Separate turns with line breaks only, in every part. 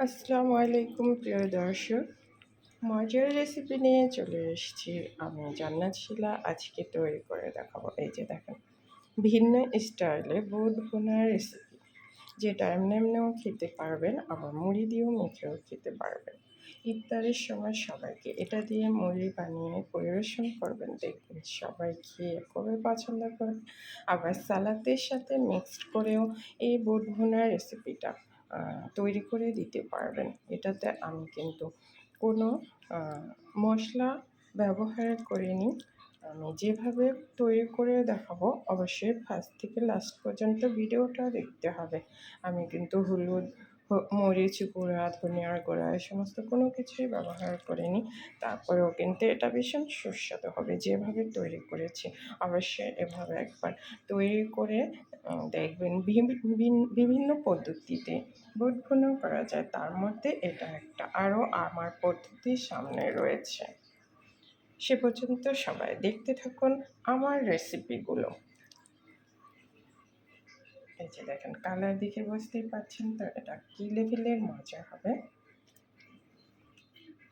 আসসালামু আলাইকুম, প্রিয় দর্শক। মজার রেসিপি নিয়ে চলে এসেছি আমি জান্নাত শিলা। আজকে তৈরি করে দেখাবো। এই যে দেখেন, ভিন্ন স্টাইলে বুট ভুনার রেসিপি যেটা এমনি এমনিও খেতে পারবেন, আবার মুড়ি দিয়েও মেখেও খেতে পারবেন। ইফতারের সময় সবাইকে এটা দিয়ে মুড়ি বানিয়ে পরিবেশন করবেন। দেখবেন সবাই খেয়ে খুবই পছন্দ করবে আবার সালাদের সাথে মিক্সড করেও এই বুট ভুনার রেসিপিটা তৈরি করে দিতে পারবেন। এটাতে আমি কিন্তু কোনো মশলা ব্যবহার করিনি। আমি যেভাবে তৈরি করে দেখাবো, অবশ্যই ফার্স্ট থেকে লাস্ট পর্যন্ত ভিডিওটা দেখতে হবে। আমি কিন্তু হলুদ মরিচ গুঁড়া, ধনিয়ার গুঁড়া এই সমস্ত কোনো কিছুই ব্যবহার করিনি। তারপরেও কিন্তু এটা ভীষণ সুস্বাদু হবে, যেভাবে তৈরি করেছি। অবশ্যই এভাবে একবার তৈরি করে দেখবেন বিভিন্ন পদ্ধতিতে বুট ভুনাও করা যায়। তার মধ্যে এটা একটা। আরও আমার পদ্ধতির সামনে রয়েছে। সে পর্যন্ত সবাই দেখতে থাকুন আমার রেসিপিগুলো এই যে দেখেন কালার দিকে বুঝতেই পাচ্ছেন তো, এটা কী লেভেলের মজা হবে?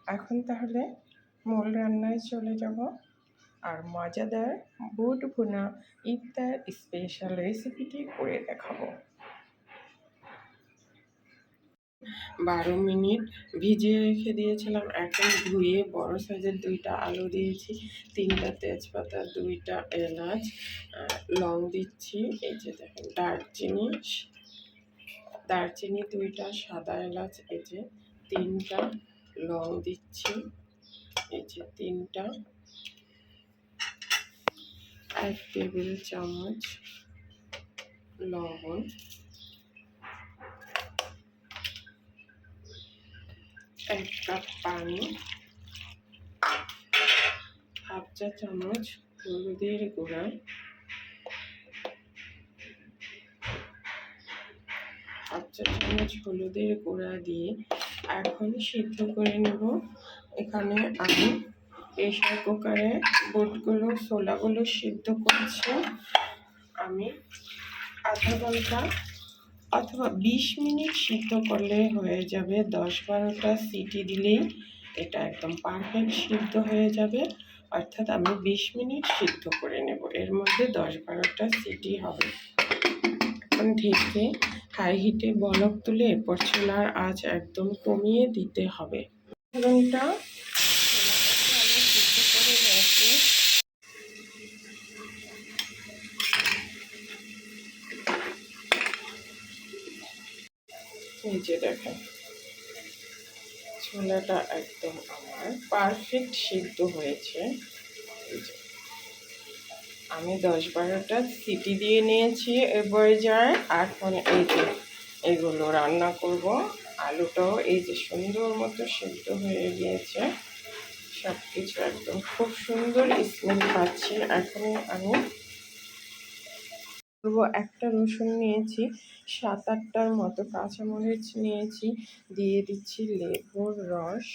এখন তাহলে মূল রান্নায় চলে যাব। আর মজাদার বুট ভুনা ইফতার স্পেশাল রেসিপিটি করে দেখাবো। বারো মিনিট ভিজিয়ে রেখে দিয়েছিলাম। এখন ধুয়ে বড় সাইজের দুইটা আলু দিয়েছি, তিনটা তেজপাতা, দুইটা এলাচ লং দিচ্ছি। এই যে দেখেন, দারচিনি দারচিনি, দুইটা সাদা এলাচ, এই যে তিনটা লং দিচ্ছি। এই যে তিনটা এক টেবিল চামচ লবণ, এক কাপ পানি, হাফ চা চামচ হলুদের গুঁড়া, হাফ চা চামচ হলুদের গুঁড়া দিয়ে এখন সিদ্ধ করে নেব। এখানে আমি প্রেশার কুকারে বুটগুলো ছোলাগুলো সিদ্ধ করছি। আমি আধা ঘণ্টা অথবা বিশ মিনিট সিদ্ধ করলে হয়ে যাবে। দশ বারোটা সিটি দিলেই এটা একদম পারফেক্ট সিদ্ধ হয়ে যাবে। অর্থাৎ আমি বিশ মিনিট সিদ্ধ করে নেব। এর মধ্যে দশ বারোটা সিটি হবে। এখন ঢেকে হাই হিটে বলক তুলে এরপর ছোলার আঁচ একদম কমিয়ে দিতে হবে। ফোড়নটা এই দেখেন, ছোলাটা একদম আমার পারফেক্ট সিদ্ধ হয়েছে। আমি দশ বারোটা সিটি দিয়ে নিয়েছি এবার যায় এখন এই যে এগুলো রান্না করব। আলুটাও এই যে সুন্দর মতো সিদ্ধ হয়ে গিয়েছে। সব কিছু একদম খুব সুন্দর স্মেল পাচ্ছি এখন আমি করব একটা রসুন নিয়েছি, সাত আটটার মতো কাঁচামরিচ নিয়েছি, দিয়ে দিচ্ছি লেবুর রস।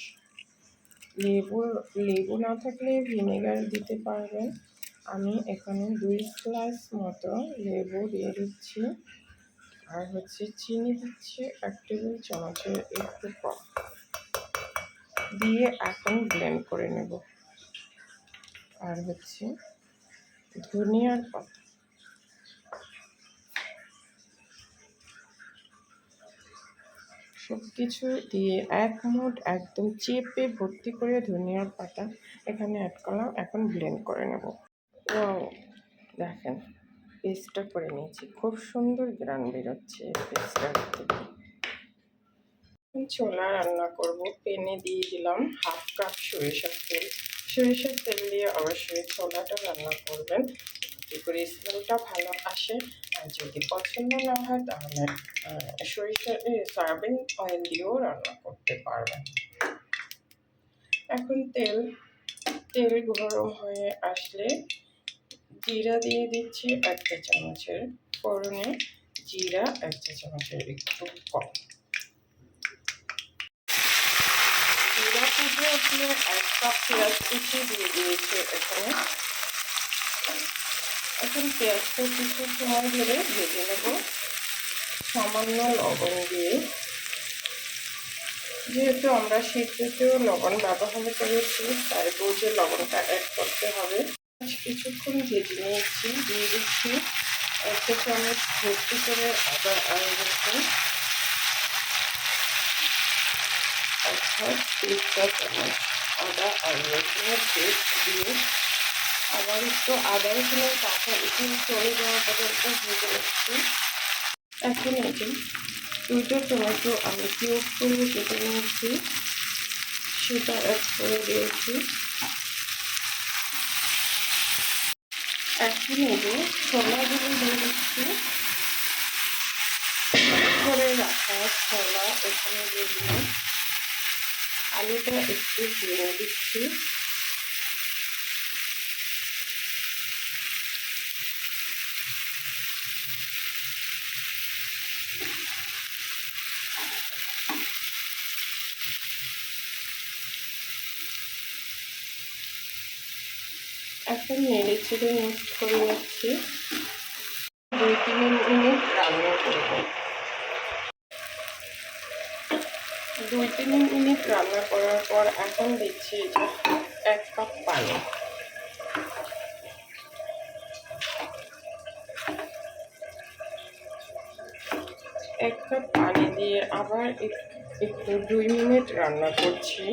লেবুর, লেবু না থাকলে ভিনেগার দিতে পারবেন। আমি এখানে দুই গ্লাস মতো লেবু দিয়ে দিচ্ছি। আর হচ্ছে চিনি দিচ্ছি, এক টেবিল চামচের একটু কম। দিয়ে এখন ব্লেন্ড করে নেব। আর হচ্ছে ধনিয়ার পাতা। সব কিছু দিয়ে এক মুঠ একদম চেপে ভর্তি করে ধনিয়ার পাতা এখানে অ্যাড করলাম, এখন ব্লেন্ড করে নেব। ও দেখেন পেস্টটা করে নিয়েছি। খুব সুন্দর গ্রান বেরোচ্ছে পেস্টটার থেকে ছোলা রান্না করব। পেনে দিয়ে দিলাম হাফ কাপ সরিষার তেল। সরিষার তেল দিয়ে অবশ্যই ছোলাটা রান্না করবেন। এতে করে স্মেলটা ভালো আসে। আর যদি পছন্দ না হয় তাহলে সরিষা সয়াবিন অয়েল দিয়েও রান্না করতে পারবেন। এখন তেল তেল গরম হয়ে আসলে জিরা দিয়ে দিচ্ছি এক চা চামচের ফোড়নে। জিরা এক চা চামচের একটু কম। কুচে উঠলে এক পেঁয়াজ কুচি দিয়ে দিয়েছে এখানে এখন পেঁয়াজটা কিছু সময় ধরে ভেজে নেব সামান্য লবণ দিয়ে যেহেতু আমরা সিদ্ধতেও লবণ ব্যবহার করেছি তাই বুঝে লবণটা অ্যাড করতে হবে কিছুক্ষণ ভেজে নিয়েছি দিয়ে দিচ্ছি একটা চামচ ভর্তি করে আদা আর অর্থাৎ তিনটা চামচ আদা আর রসুনের পেস্ট দিয়ে আবার একটু আদা রসুনের কাঁচা একটু চলে যাওয়া পর্যন্ত ভেজে নিচ্ছি এখন যে দুটো টমেটো আমি কিউব করে কেটে নিয়েছি সেটা অ্যাড করে দিয়েছি এখন যে ছোলাগুলো দিয়ে দিচ্ছি করে রাখা ছোলা এখানে দিয়ে দিলাম আলুটা একটু ভেঙে দিচ্ছি। এখন নেড়ে চেড়ে মিক্স করে নিচ্ছি। দুই তিন মিনিট রান্না দুই তিন মিনিট রান্না করার পর এখন দিচ্ছি এক কাপ পানি। এক কাপ পানি দিয়ে আবার একটু দুই মিনিট রান্না করছি।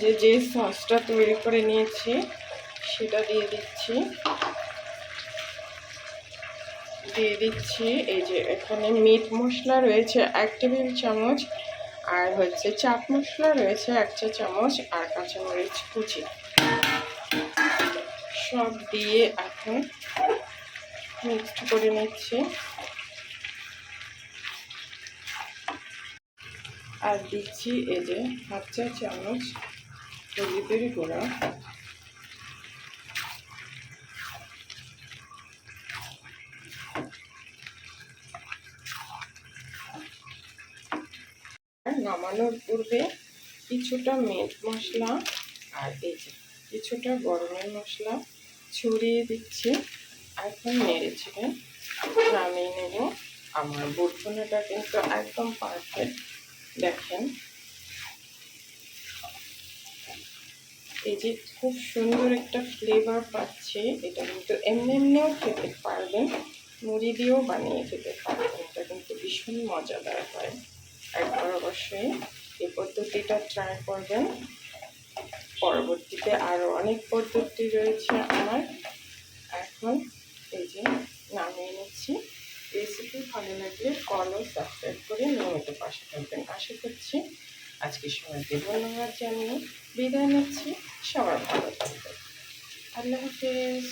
যে যে সসটা তৈরি করে নিয়েছি, সেটা দিয়ে দিচ্ছি। দিয়ে দিচ্ছি এই যে এখানে মিট মশলা রয়েছে, এক টেবিল চামচ আর হচ্ছে চাট মশলা রয়েছে এক চা চামচ আর কাঁচামরিচ কুচি। সব দিয়ে এখন মিক্সড করে নিচ্ছি। আর দিচ্ছি এই যে হাফ চা চামচ হলুদের গুঁড়া। নামানোর পূর্বে কিছুটা মিট মশলা আর এই যে কিছুটা গরমের মশলা ছড়িয়ে দিচ্ছি। এখন নেড়ে ছেড়ে নামিয়ে নেব। আমার বুটফোনাটা কিন্তু একদম পারফেক্ট দেখেন। এই যে খুব সুন্দর একটা ফ্লেভার পাচ্ছে। এটা কিন্তু এমনি এমনিও খেতে পারবেন। মুড়ি দিয়েও বানিয়ে খেতে পারবেন। এটা কিন্তু ভীষণ মজাদার হয়। একবার অবশ্যই এই পদ্ধতিটা ট্রাই করবেন। পরবর্তীতে আরও অনেক পদ্ধতি রয়েছে আমার। এখন এই যে নামিয়ে নিচ্ছি। রেসিপি ভালো লাগলে ফলো সাবস্ক্রাইব করে নিয়মিত পাশে থাকবেন। আশা করছি আজকে সবাইকে ধন্যবাদ জানিয়ে বিদায় নিচ্ছি। সবার ভালো থাকবেন। আল্লাহ হাফেজ।